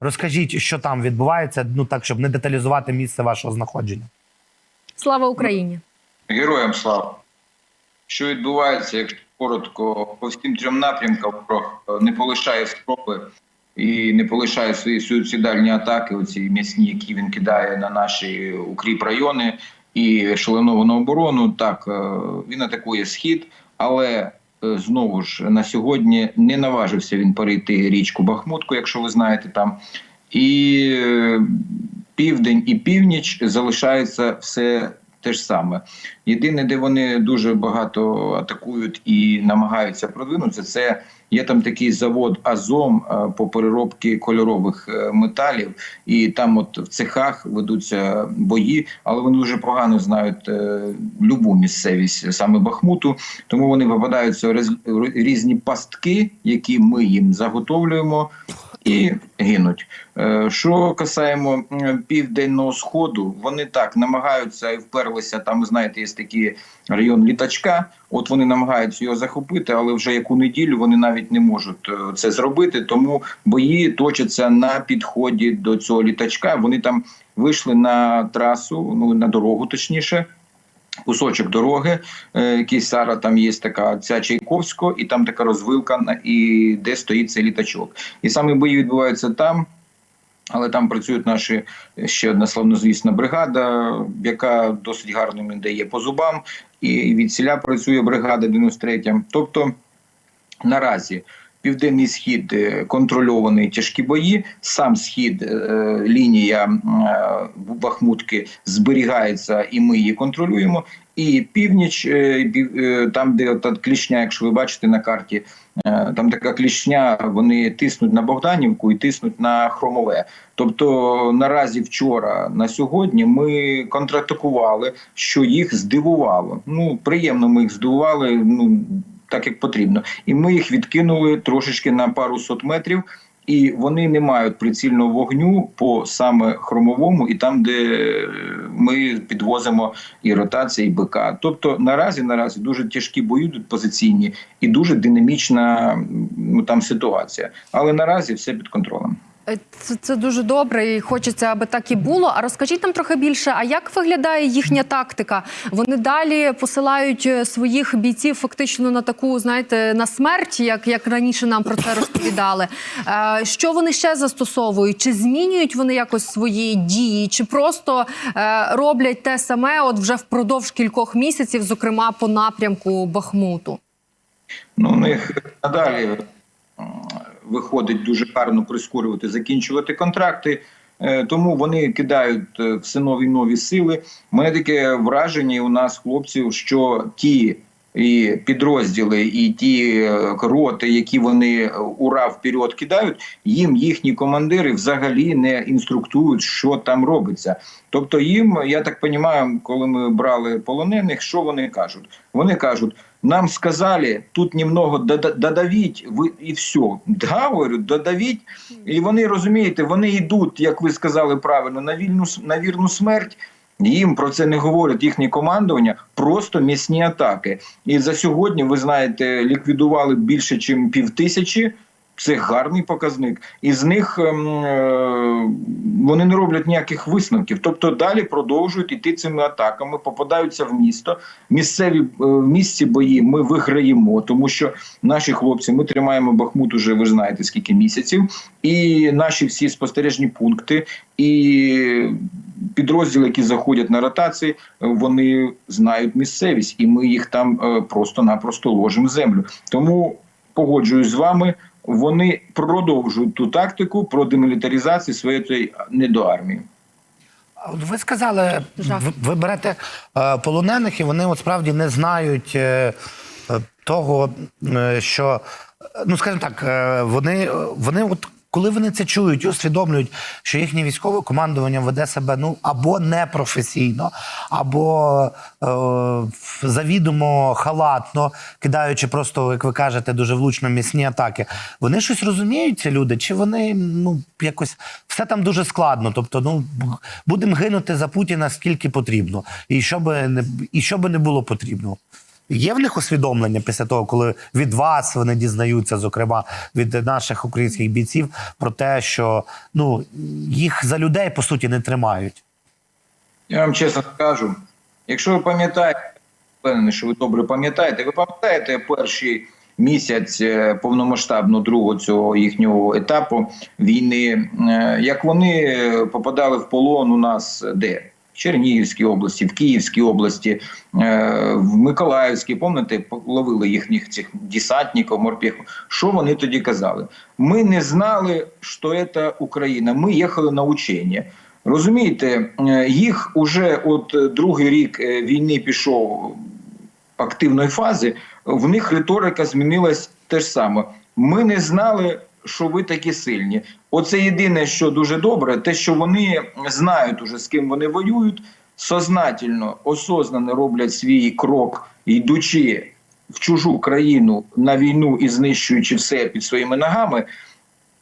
Розкажіть, що там відбувається, ну так, щоб не деталізувати місце вашого знаходження. Слава Україні! Героям слава. Що відбувається, якщо коротко, по всім трьом напрямкам ворог е, не полишає спроби і не полишає свої суїцидальні атаки, оці м'ясні, які він кидає на наші укріп райони і шаленовану оборону. Так, е, він атакує схід, але знову ж на сьогодні не наважився він перейти річку Бахмутку, якщо ви знаєте там. І е, південь і північ залишається все те ж саме. Єдине, де вони дуже багато атакують і намагаються продвинутися, це є там такий завод Азом е, по переробці кольорових е, металів, і там, от в цехах ведуться бої, але вони дуже погано знають е, любу місцевість саме Бахмуту. Тому вони випадаються різні пастки, які ми їм заготовлюємо. І гинуть. Що касаємо південного сходу, вони так намагаються і вперлися. Там знаєте, є такий район літачка. От вони намагаються його захопити, але вже яку неділю вони навіть не можуть е, це зробити. Тому бої точаться на підході до цього літачка. Вони там вийшли на трасу, ну на дорогу, точніше. Кусочок дороги, е, Сара, там є така ця Чайковського, і там така розвилка, і де стоїть цей літачок. І саме бої відбуваються там, але там працюють наші е, ще одна славнозвісна бригада, яка досить гарно їм дає по зубам. І від сіля працює бригада 93. Тобто наразі південний схід е, контрольований тяжкі бої. Сам схід, е, лінія е, Бахмутки зберігається, і ми її контролюємо. І північ, пів- там, де та клішня, якщо ви бачите на карті, там така клішня, вони тиснуть на Богданівку і тиснуть на Хромове. Тобто наразі вчора на сьогодні ми контратакували, що їх здивувало. Ну приємно, ми їх здивували. Ну так як потрібно, і ми їх відкинули трошечки на пару сот метрів. І вони не мають прицільного вогню по саме хромовому, і там, де ми підвозимо і ротації, і БК. Тобто наразі наразі дуже тяжкі бої позиційні і дуже динамічна ну, там ситуація. Але наразі все під контролем. Е, Це, це дуже добре, і хочеться, аби так і було. А розкажіть нам трохи більше. А як виглядає їхня тактика? Вони далі посилають е, своїх бійців фактично на таку, знаєте, на смерть, як, як раніше нам про це розповідали. Е, Що вони ще застосовують? Чи змінюють вони якось свої дії, чи просто роблять те саме, от вже впродовж кількох місяців, зокрема по напрямку Бахмуту? Ну, у них надалі виходить дуже гарно прискорювати, закінчувати контракти. Е, Тому вони кидають е, все нові нові сили. У мене таке враження у нас, хлопців, що ті і підрозділи, і ті е, роти, які вони ура вперед кидають, їм їхні командири взагалі не інструктують, що там робиться. Тобто, їм, я так розумію, коли ми брали полонених, що вони кажуть? Вони кажуть. Нам сказали, тут немного дода- додавіть, ви і все. Да, говорю, додавіть. І вони розумієте, вони йдуть, як ви сказали правильно, на вільну на вірну смерть. Їм про це не говорять їхнє командування, просто місні атаки. І за сьогодні, ви знаєте, ліквідували більше, ніж пів тисячі. Це гарний показник. І з них ем, е, вони не роблять ніяких висновків. Тобто далі продовжують іти цими атаками, попадаються в місто. Місцеві е, в місці бої ми виграємо, тому що наші хлопці ми тримаємо Бахмут уже, ви знаєте, скільки місяців, і наші всі спостережні пункти і підрозділи, які заходять на ротації, вони знають місцевість, і ми їх там е, просто-напросто ложимо в землю. Тому погоджуюсь з вами. Вони продовжують ту тактику про демілітаризацію своєї недоармії. Ви сказали, ви, берете е, полонених, і вони от справді не знають е, е, того, що ну скажімо так, вони, вони от. Коли вони це чують усвідомлюють, що їхнє військове командування веде себе ну або непрофесійно, або е, завідомо халатно, кидаючи просто, як ви кажете, дуже влучно місні атаки. Вони щось розуміють, ці люди, чи вони ну якось все там дуже складно? Тобто, ну будемо гинути за Путіна скільки потрібно, і що би не і що би не було потрібно. Є в них усвідомлення після того, коли від вас вони дізнаються, зокрема від наших українських бійців, про те, що ну їх за людей по суті не тримають. Я вам чесно скажу, якщо ви пам'ятаєте, впевнений, що ви добре пам'ятаєте, ви пам'ятаєте перший місяць е, повномасштабно другого цього їхнього етапу війни, е, як вони е, попадали в полон у нас де? В Чернігівській області, в Київській області, е, в Миколаївській, пам'ятаєте, ловили їхніх цих десантників, морпіхів. Що вони тоді казали? Ми не знали, що це Україна. Ми їхали на учення. Розумієте, е, їх уже от другий рік е, війни пішов активної фази, в них риторика змінилась те ж саме. Ми не знали, що ви такі сильні. Оце єдине, що дуже добре, те, що вони знають уже з ким вони воюють, сознательно, осознано роблять свій крок, йдучи в чужу країну на війну і знищуючи все під своїми ногами.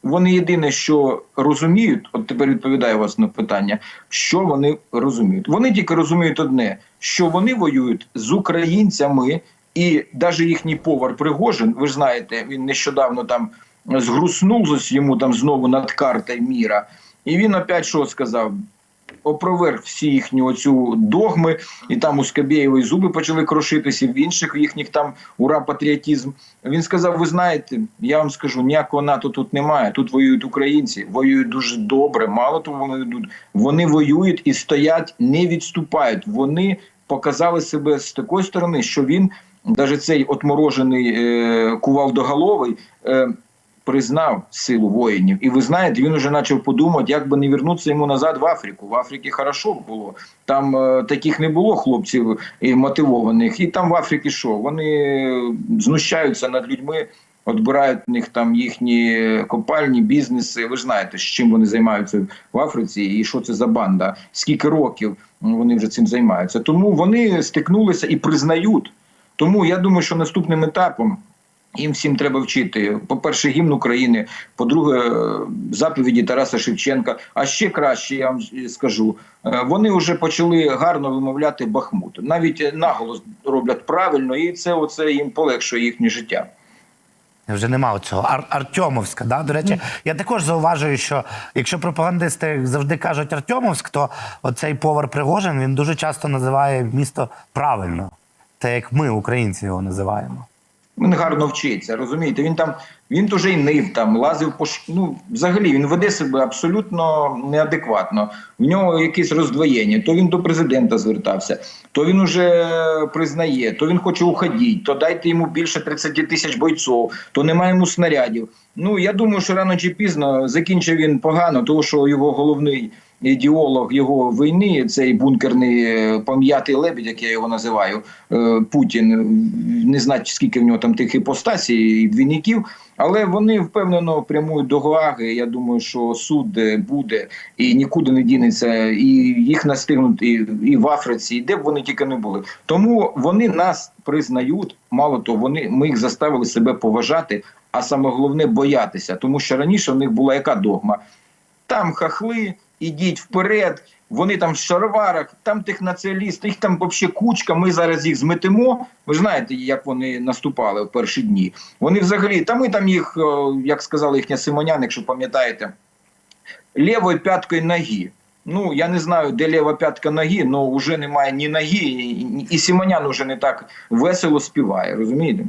Вони єдине, що розуміють, от тепер відповідаю вас на питання, що вони розуміють. Вони тільки розуміють одне, що вони воюють з українцями, і навіть їхній повар Пригожин, ви ж знаєте, він нещодавно там згруснув йому там знову над картою міра. І він опять що сказав? Опроверг всі їхні оцю догми, і там у Скабєєвої зуби почали крошитися, в інших їхніх там ура патріотизм. Він сказав: ви знаєте, я вам скажу, ніякого НАТО тут немає. Тут воюють українці, воюють дуже добре. Мало того, вони йдуть. Вони воюють і стоять, не відступають. Вони показали себе з такої сторони, що він, навіть цей отморожений е, кувалдоголовий, е, признав силу воїнів. І ви знаєте, він вже почав подумати, як би не вернутися йому назад в Африку. В Африці хорошо було. Там е, таких не було хлопців і мотивованих. І там в Африці що? Вони знущаються над людьми. Отбирають в них там їхні копальні, бізнеси. Ви знаєте, з чим вони займаються в Африці, і що це за банда? Скільки років вони вже цим займаються? Тому вони стикнулися і признають. Тому я думаю, що наступним етапом їм всім треба вчити. По-перше, гімн України, по-друге, заповіді Тараса Шевченка. А ще краще, я вам скажу, е, вони вже почали гарно вимовляти Бахмут. Навіть наголос роблять правильно, і це оце їм полегшує їхнє життя. Вже нема цього Ар- Артемовська. Да? До речі, я також зауважую, що якщо пропагандисти завжди кажуть Артемовськ, то оцей повар Пригожин він дуже часто називає місто правильно, те як ми, українці, його називаємо. Він гарно вчиться, розумієте? Він там він дуже й нив там, лазив по ну, взагалі він веде себе абсолютно неадекватно. В нього якесь роздвоєння. То він до президента звертався, то він уже признає, то він хоче уходити, то дайте йому більше 30 тисяч бойців, то немає йому снарядів. Ну я думаю, що рано чи пізно закінчив він погано, тому що його головний ідеолог його війни, цей бункерний е, пом'ятий лебідь, як я його називаю, е, Путін. Не знаю, скільки в нього там тих іпостасій і двійників, але вони впевнено прямують до Гааги. Я думаю, що суд е, буде і нікуди не дінеться, і їх настигнуть і, і в Африці, і де б вони тільки не були. Тому вони нас признають. Мало того, вони ми їх заставили себе поважати, а саме головне боятися, тому що раніше в них була яка догма. Там хахли, ідіть вперед. Вони там в шароварах, там тих націоналістів, їх там взагалі кучка. Ми зараз їх зметемо. Ви знаєте, як вони наступали в перші дні. Вони взагалі, та ми там їх, як сказала їхня Симонян, якщо пам'ятаєте, лівою п'яткою ноги. Ну, я не знаю, де ліва п'ятка ноги, але вже немає ні ноги, і Симонян вже не так весело співає, розумієте?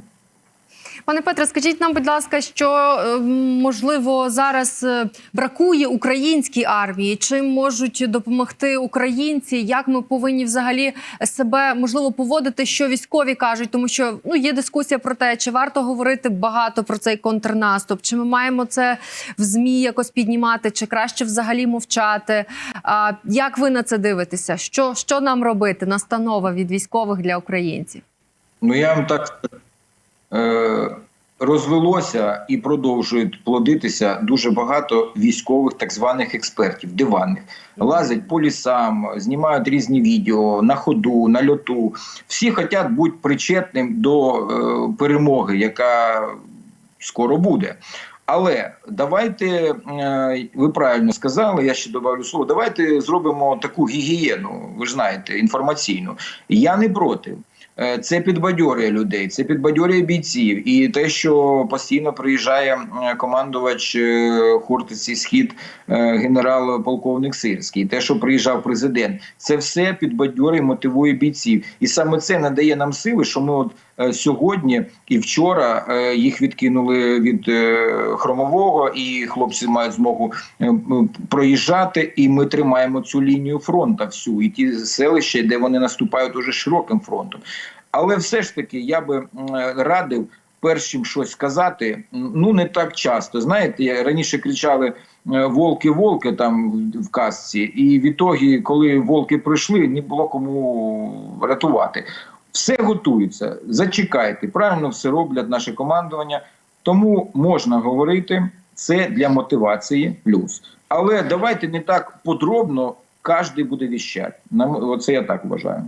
Пане Петре, скажіть нам, будь ласка, що е, можливо зараз е, бракує українській армії? Чим можуть допомогти українці? Як ми повинні взагалі себе можливо поводити, що військові кажуть? Тому що ну є дискусія про те, чи варто говорити багато про цей контрнаступ, чи ми маємо це в змі якось піднімати, чи краще взагалі мовчати? А як ви на це дивитеся? Що, що нам робити? Настанова від військових для українців? Ну я вам так розвелося і продовжують плодитися дуже багато військових так званих експертів, диванних. Лазять по лісам, знімають різні відео на ходу, на льоту. Всі хочуть бути причетним до е, перемоги, яка скоро буде. Але давайте, е, ви правильно сказали, я ще добавлю слово. Давайте зробимо таку гігієну, ви ж знаєте, інформаційну. Я не проти. Е, Це підбадьорює людей, це підбадьорює бійців. І те, що постійно приїжджає командувач е, Хортиці Схід, е, генерал-полковник Сирський, те, що приїжджав президент, це все підбадьорює, мотивує бійців. І саме це надає нам сили, що ми от сьогодні і вчора е, їх відкинули від е, хромового, і хлопці мають змогу е, проїжджати. І ми тримаємо цю лінію фронту всю, і ті селища, де вони наступають уже широким фронтом. Але все ж таки я би радив першим щось сказати. Ну не так часто. Знаєте, раніше кричали е, волки, волки там в- казці, і в ітогі, коли волки прийшли, не було кому рятувати. Все готується. Зачекайте, правильно все роблять наше командування. Тому можна говорити, це для мотивації плюс. Але давайте не так подробно кожен буде віщати. Нам оце я так вважаю.